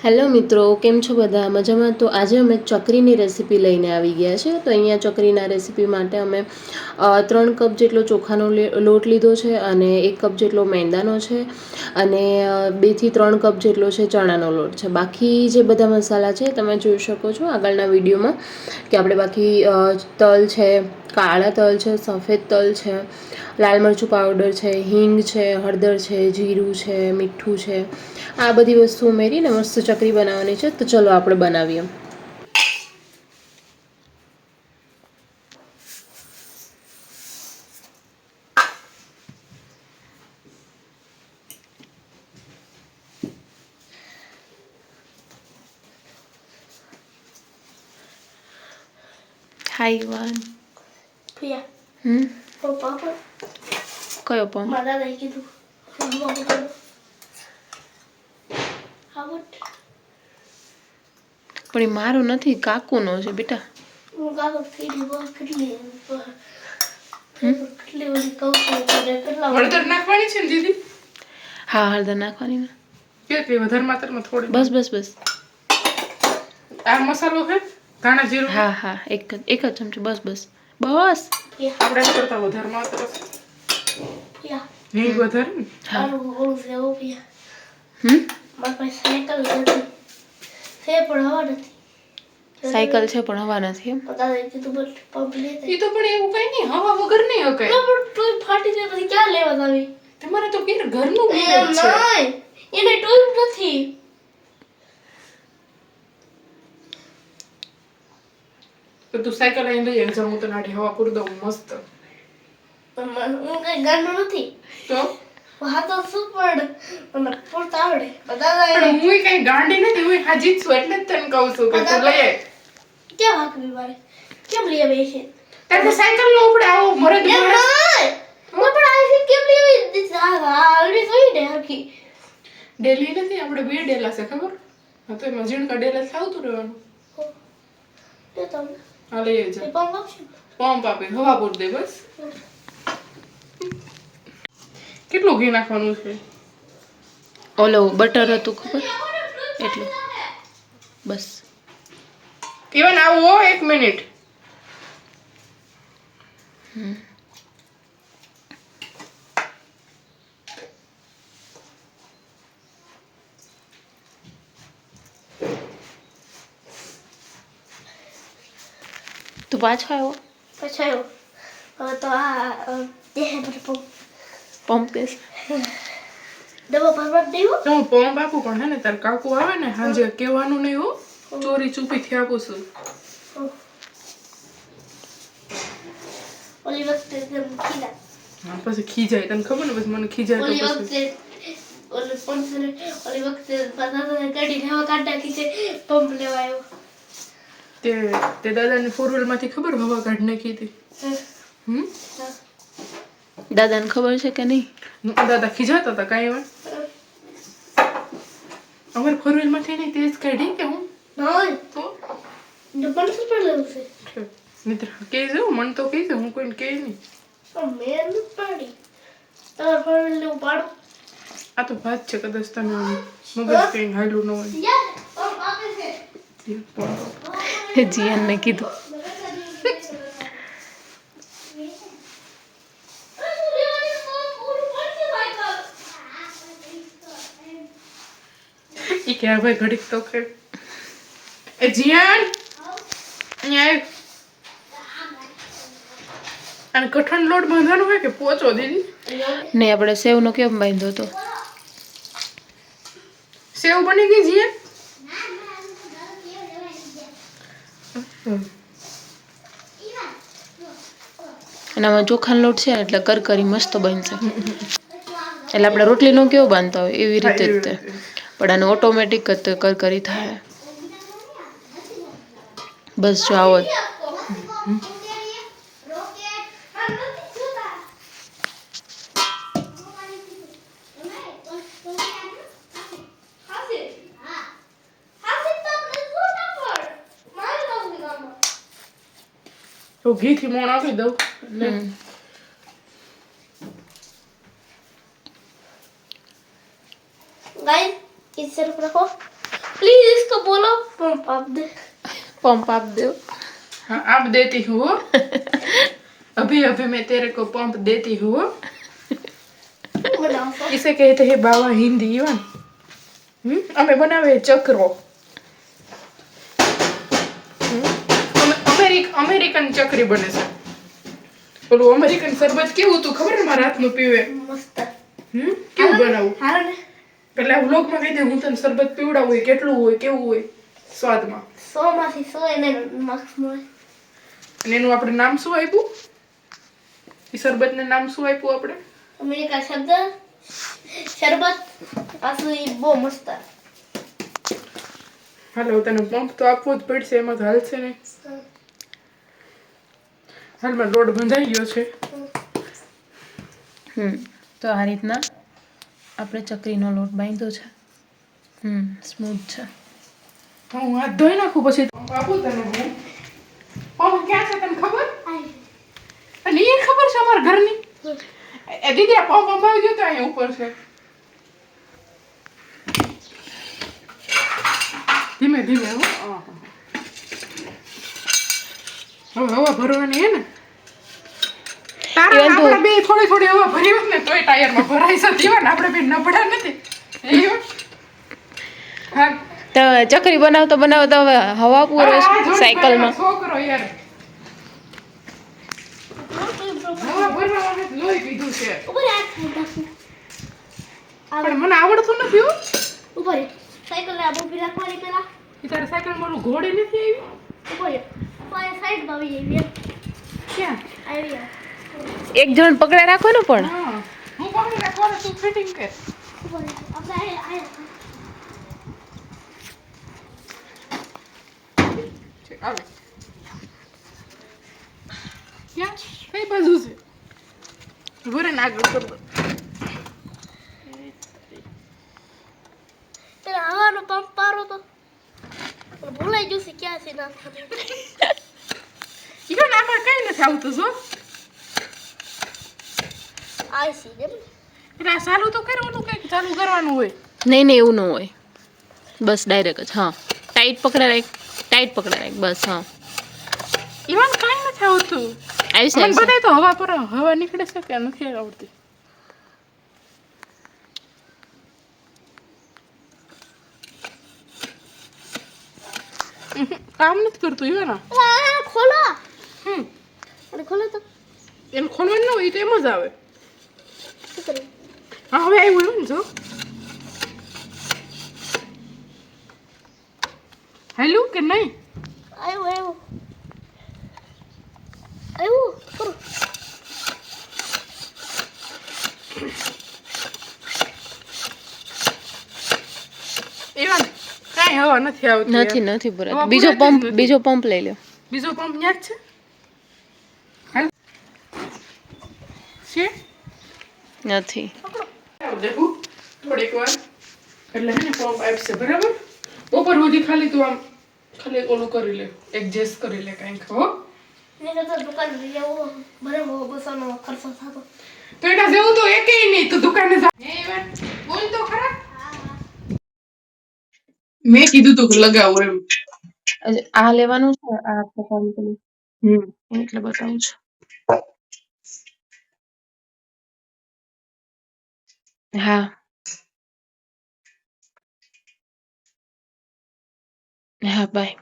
Hello મિત્રો, કેમ છો બધા? મજામાં? તો આજે અમે ચકરીની રેસીપી લઈને આવી ગયા છે. તો અહીંયા ચકરીના રેસીપી માટે અમે ત્રણ કપ જેટલો ચોખાનો લોટ લીધો છે અને એક કપ જેટલો મેંદાનો છે અને બેથી ત્રણ કપ જેટલો છે ચણાનો લોટ છે. બાકી જે બધા મસાલા છે, તમે જોઈ શકો છો આગળના વિડીયોમાં કે આપણે બાકી તલ છે કાળા તલ છે, સફેદ તલ છે, લાલ મરચું પાવડર છે, હિંગ છે, હળદર છે, જીરું છે, મીઠું છે. આ બધી વસ્તુ ઉમેરીને મસ્ત ચકરી બનાવવાની છે. તો ચલો આપણે બનાવીએ. પ્રિયા હમ? કયો પણ મારા દાદાએ કીધું. પણ એ મારો નથી કાકુનો છે બેટા. હળદર નાખવાની છે ને દીદી? હા હળદર નાખવાની ને. કેટલી વધારે માત્રામાં થોડી. બસ બસ બસ. આ મસાલો છે? ધાણા જીરું? હા હા એક જ એક જ ચમચી બસ બસ. બસ. આપણા કરતા વધારે માત્ર. નહીં વધારે સાયકલ છે પણ હવા નથી. સાયકલ છે પણ હવા નથી એમ. એ તો. પણ એવું કઈ નહીં હવા વગર નહીં હકાય. ફાટી જાય પછી ક્યાં લેવા આવી તમારે તો પીર ઘરનું એને ટોય નથી. તો તું સાયકલ અહીં લઈ આવી હું તને હવા પૂરી દઉં મસ્ત. હું કઈ ગાંડો નથી. તો? હા તો શું પણ મને પૂરતા આવડે. દાદા પણ હું કઈ ગાંડી નથી હું હાજી જ છું એટલે જ તને કહું છું કે તું લઈ કેમ હાકવી મારે કેમ લઈ આવી છે? તારે સાયકલ નો ઉપડે આવો મરે એમ હું? પણ આવી છે કેમ લઈ આવી? આવડી જોઈ ને હરખી ડેલી નથી આપણે બે ડેલા છે ખબર? હા તો એમાં જીણ ડેલા આવતું રહેવાનું. તો તમને. હા લઈ આવી જા તે પણ લાવશે પંપ આપે હવા પૂર દે બસ કેટલું ઘી નાખવાનું છે ઓલો બટર હતું ખબર એટલું બસ ઇવન આવું હો એક મિનિટ તું પાછો આવ્યો? પાછો આવ્યો. હવે તો આ દેહ પર પંપ પંપ દેશ ડબ્બો ભરવા દેવો તો હું પંપ આપું પણ હે ને તાર કાકુ આવે ને હાજે કહેવાનું નહીં હો. ચોરી ચૂપી થી આપું છું. ઓલી વખતે એકદમ ખીલા. હા પછી ખીજાય. તને ખબર ને પછી મને ખીજાય ઓલી વખતે ઓલી પંચને ઓલી વખતે દાદાને ગાડી લેવા કાઢ ખીચે છે પંપ લેવા આવ્યો. તે તે દાદાને ફોર ખબર હવા કાઢ નાખી હતી. હમ? દાદાને ખબર છે કે નહીં? દાદા ખીજાતા હતા કાંઈ વાર. અમારે ફોર વ્હીલમાંથી નહીં તેજ કાઢી કે હું? તો? ડબલ સુપર લેવું છે? મિત્ર કહેજો મને તો કહેજો હું કોઈને કહે નહીં. મેં નથી પાડી. તમારે ફરવા લેવું પાડું. આ તો વાત છે કદાચ તમે મગજ કઈ હાલું ન હોય. એ જીયાનને કીધું. ઈ કે આ ભાઈ ઘડીક તો કે એ જીયાન અહીંયા. અને કઠણ લોટ બાંધવાનો હોય કે પોચો દીદી? નહીં આપણે સેવનો કેમ બાંધ્યો હતો? સેવ બની ગઈ જીયાન અને આમાં ચોખાનો લોટ છે એટલે કરકરી મસ્ત બનશે. એટલે આપણે રોટલીનો કેવો બાંધતા હોય, એવી રીતે જ તે. પણ આને ઓટોમેટિક જ કરકરી થાય. બસ જો આવો જ. તો ઘી થી મોણ આપી દઉં એટલે હમ. गाइस इस तरफ रखो प्लीज इसको बोलो पंप आप दे પંપ આપ દો हाँ आप देती हूँ वो। अभी अभी मैं तेरे को पंप देती हूँ वो। बनाओ तो इसे कहते हैं बाबा हिंदी ઈવન હમ અમે બનાવીએ અમેરિક અમેરિકન ચકરી બને છે. ઓલું અમેરિકન શરબત કેવું હતું ખબર મારા હાથનું પીવે? મસ્ત. હમ? કેવું બનાવું? પેલા વ્લોગમાં કહી દે હું તને શરબત પીવડાવું હોય કેટલું હોય કેવું હોય સ્વાદમાં. સો માંથી સો એને માર્ક્સ મળે. અને એનું આપણે નામ શું આપ્યું? એ શરબત ને નામ શું આપ્યું આપણે? અમેરિકા શબ્દ? શરબત? પાછું એ બહુ મસ્ત. હાલો તને પંપ તો આપવો જ પડશે એમાં તો હાલશે નહીં હાલમાં લોટ બંધાઈ ગયો છે. હમ તો આ રીતના આપણે ચકરીનો લોટ બાંધ્યો છે. હમ સ્મૂથ છે. તો હું હાથ ધોઈ નાખું પછી બાપુ આપું તને હું પંપ ક્યાં છે તને ખબર? અને એ ખબર છે અમારા ઘરની? એ દીદી આ પંપ અંબાવી ગયો તો અહીંયા ઉપર છે. ધીમે ધીમે હો. હવે હવા ભરવાની હે ને? તારા આપણે બે થોડી થોડી હવા ભરી હોત ને તોય ટાયરમાં ભરાઈ જતી હોય ને આપણે બે નબળા નથી. હા. તો ચકરી બનાવતો બનાવતો હવે હવા પૂરે છે સાયકલમાં. છોકરો યાર. હવા ભરવામાં લોહી પીધું છે. ઉપર આ ખાઈ પણ મને આવડતું નથી હો. ઉપર સાયકલ આ આબુ પી રાખવાની પેલા ઈ તારે સાયકલ મારું ઘોડે નથી આવી? ઉપર સાઈડમાં આવી ક્યાં? આવી એક જણ પકડે રાખો ને પણ? હું. પકડી રાખવાનું તું ફિટિંગ કર. ક્યાં? કઈ બાજુ છે? ઘોરે ને આગળ કર દો પેલા પંપ પારો તો. પણ ભૂલાઈ જશે ક્યાં છે નાખવાનું ઈવન આમાં કઈ નથી આવતું જો. ને એટલે આ ચાલુ તો કરવાનું કંઈક ચાલુ કરવાનું હોય. નહીં નહીં એવું ન હોય. બસ ડાયરેક્ટ જ હા. ટાઈટ પકડે રાખ ટાઈટ પકડે રાખ બસ હા. ઇવન કાંઈ નથી આવતું. આવી છે મને બધાય તો હવા પર હવા નીકળે છે કે નથી આવડતી કામ નથી કરતું ઈવાના. આ ખોલો. હમ. અને ખોલો તો. એને ખોલવાનું ન હોય તો એમ જ આવે. હા હવે આવ્યું એમ જો. હાલ્યું કે નહીં? આવ્યું આવ્યું આવ્યું કરો એવા કાંઈ હવા નથી આવતી નથી. નથી પૂરા બીજો પંપ નથી. બીજો પંપ લઈ લ્યો. બીજો પંપ ન્યા છે? હાલ નથી થોડીક વાર. એટલે હે ને પંપ આપશે બરાબર? બપોર સુધી ખાલી તું આમ ખાલી ઓલું કરી લે એડજસ્ટ કરી લે કાંઈક હો. તો દુકાન લઈ આવો બરાબર બસોનો ખર્ચો થતો. તો એના જેવું તો એકેય નહીં તું દુકાને બોલ તો ખરા. મેં કીધું તું કે લગાવો એમ. આ લેવાનું છે આ પ્રકારનું હમ. એટલે બતાવું છું. હા હા બાય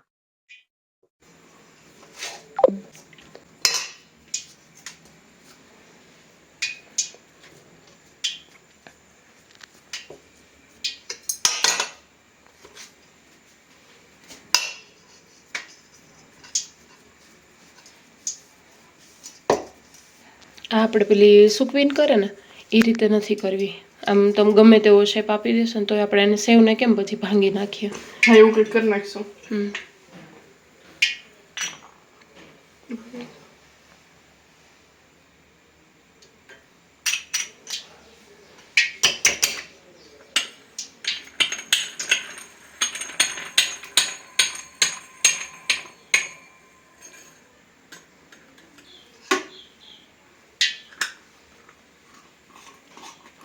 આ આપણે પેલી સુકવીન કરે ને એ રીતે નથી કરવી. આમ તમે ગમે તેવો શેપ આપી દેશો ને તો આપણે એને સેવને કેમ પછી ભાંગી નાખીએ? હા એવું કંઈક કરી નાખશું. હમ.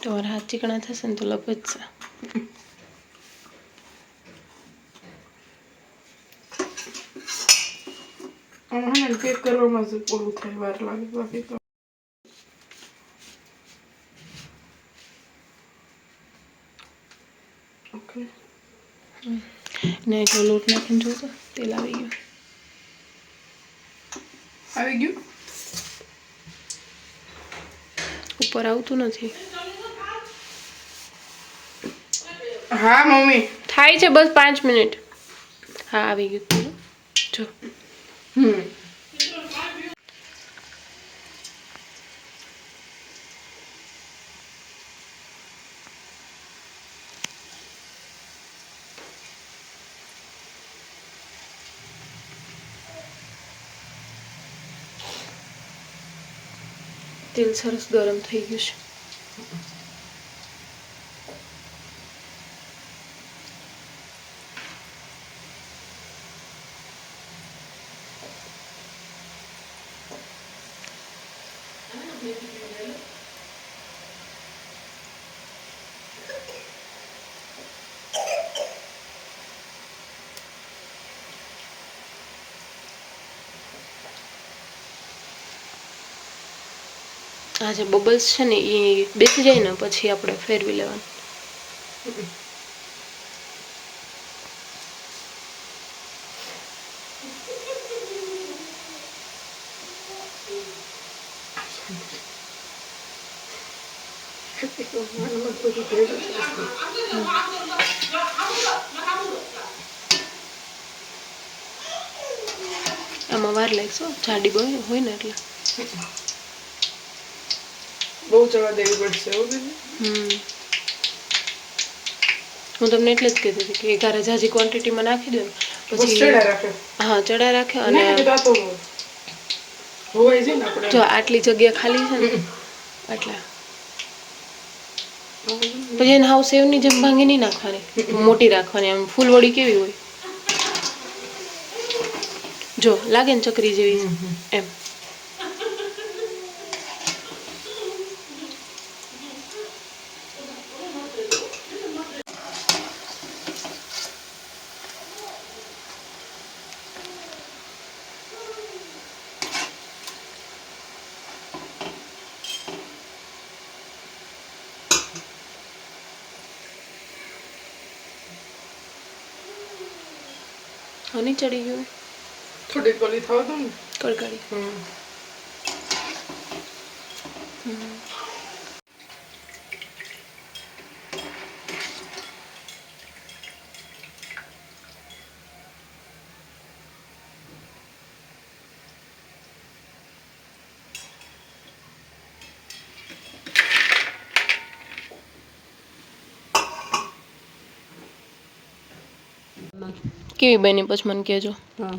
તમારા હાથ ચીકણા થશે ને તો લપચશે પેક કરવામાં જ ઓલું થાય વાર લાગે બાકી તો ઓકે ને એટલો લોટ નાખીને જોતો તેલ આવી ગયું આવી ગયું ઉપર આવતું નથી હા મમ્મી. થાય છે બસ પાંચ મિનિટ. હા આવી ગયું. જો. હમ. તેલ સરસ ગરમ થઈ ગયું છે. આ જે બબલ્સ છે ને એ બેસી જાય ને, પછી આપણે ફેરવી લેવાનું આમાં વાર લાગશો. જાડી હોય ને એટલે બહુ દેવી પડશે એવું હમ. હું તમને એટલે જ કહેતી હતી કે એકારે જાજી ક્વોન્ટિટીમાં નાખી દો પછી હા ચડા રાખે અને જો આટલી જગ્યા ખાલી છે ને આટલા. પછી એને હાવ સેવની જેમ ભાંગી નહીં નાખવાની મોટી રાખવાની આમ ફૂલવડી કેવી હોય. જો લાગે ને ચકરી જેવી એમ. ચડી ગયું. થોડી ગોલી થવા દો ને. Thank હમ. કેવી બની પછી મને કહેજો હા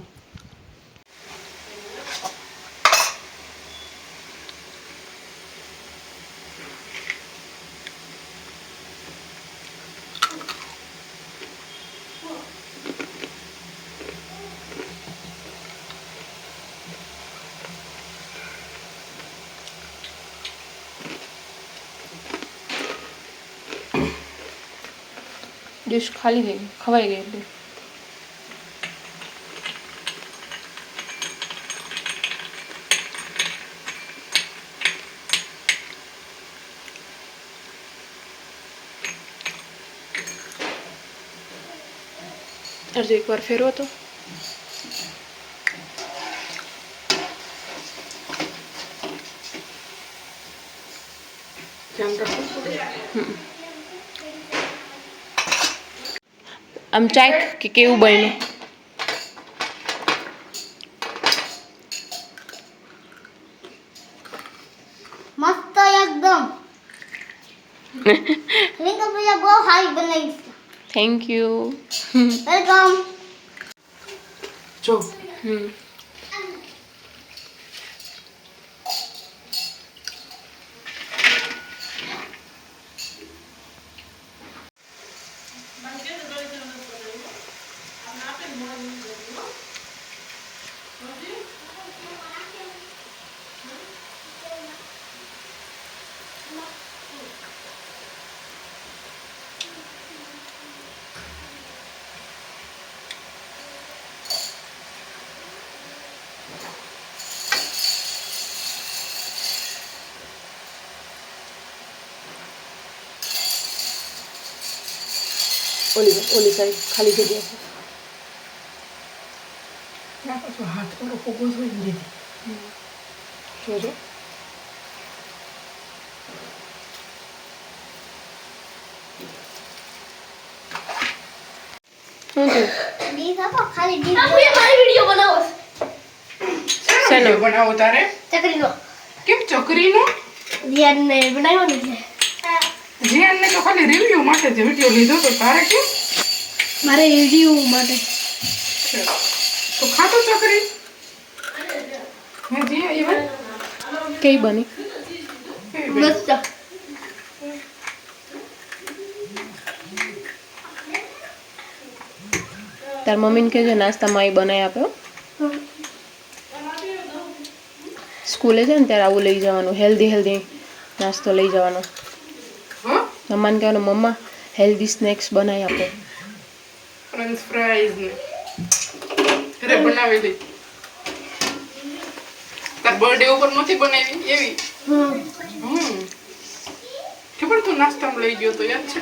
ડિશ ખાલી થઈ ગઈ ખવાઈ ગઈ એટલી અડધો એકવાર ફેરવો તો આમ ચાખ કે કેવું બન્યું Thank you. Welcome. Ciao. જો હમ ઓલી ઓલી સાઈડ ખાલી જગ્યા છે ત્યાં પાછો હાથ થોડો ફોગો જોઈ લીધી જોજો શું થયું ડીશ આપો ખાલી ડીશ આપો મારી વિડિયો બનાવો શેનો? બનાવો તારે? ચકરીનો. કેમ ચકરીનો? રિયાને બનાવ્યો ને ધ્યાનને તો ખાલી રિવ્યુ માટે જ વિડિયો લીધો તો તારે કેમ? મારે રિવ્યુ માટે. તો ખાતો ચકરી? હે જીયા એ કઈ બની? મસ્ત. તાર મમ્મીને કહેજો નાસ્તામાં એ બનાવી આપ્યો સ્કૂલે છે ને ત્યારે આવું લઈ જવાનું હેલ્ધી હેલ્ધી નાસ્તો લઈ જવાનો. હા મમ્માને કહેવાનું મમ્મા હેલ્ધી સ્નેક્સ બનાવી આપો. ફ્રેન્ચ ફ્રાઈઝ ને. ઘરે બનાવી દઈ. તાર બર્થડે ઉપર નથી બનાવી? એવી? હમ હમ. ખબર તું નાસ્તામાં લઈ ગયો તો યાદ છે?